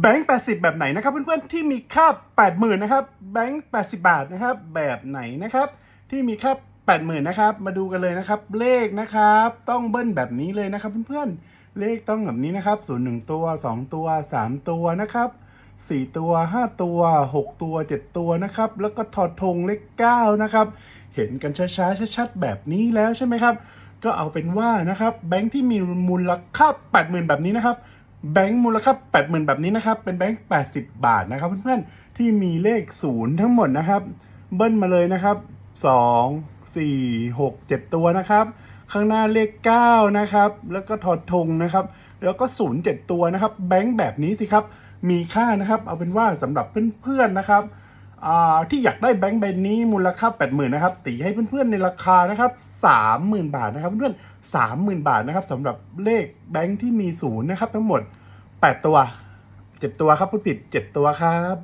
แบงค์80แบบไหนนะครับ เพื่อนๆที่มีค่า 80,000นะครับแบงค์80 บาทนะครับ แบบไหนนะครับ ที่มีค่า 80,000นะครับมาดูกันเลยนะครับ เลขนะครับ ต้องเบิ้ลแบบนี้เลยนะครับ เพื่อนๆเลขต้องแบบนี้นะครับ0 1ตัว 2 ตัว 3 ตัวนะครับ 4 ตัว 5 ตัว 6 ตัว 7 ตัวนะครับ แล้วก็ถอดธงเลข9นะครับ เห็นกันช้าๆชัดๆแบบนี้แล้วใช่ไหมครับ ก็เอาเป็นว่านะครับแบงค์ที่มีมูลค่า 80,000 แบบนี้นะครับ แบงค์มูลค่า80,000 แบบนี้นะครับ เป็นแบงค์ 80 บาทนะครับ เพื่อนๆ ที่มีเลข 0 ทั้งหมดนะครับ เบิ้ลมาเลยนะครับ 2 4 6 7 ตัวนะครับ ข้างหน้าเลข 9 นะครับ แล้วก็ถอดทงนะครับ แล้วก็ 0 7 ตัวนะครับ แบงค์แบบนี้สิครับ มีค่านะครับ เอาเป็นว่าสำหรับเพื่อนๆนะครับ ที่อยากได้แบงค์ใบนี้มูลค่า 80,000นะครับตีให้เพื่อนๆในราคานะครับ30,000 บาทนะครับเพื่อนๆ30,000 บาทนะครับสำหรับเลขแบงค์ที่มีศูนย์นะครับทั้งหมด 8 ตัว 7 ตัวครับพูดผิด 7 ตัวครับ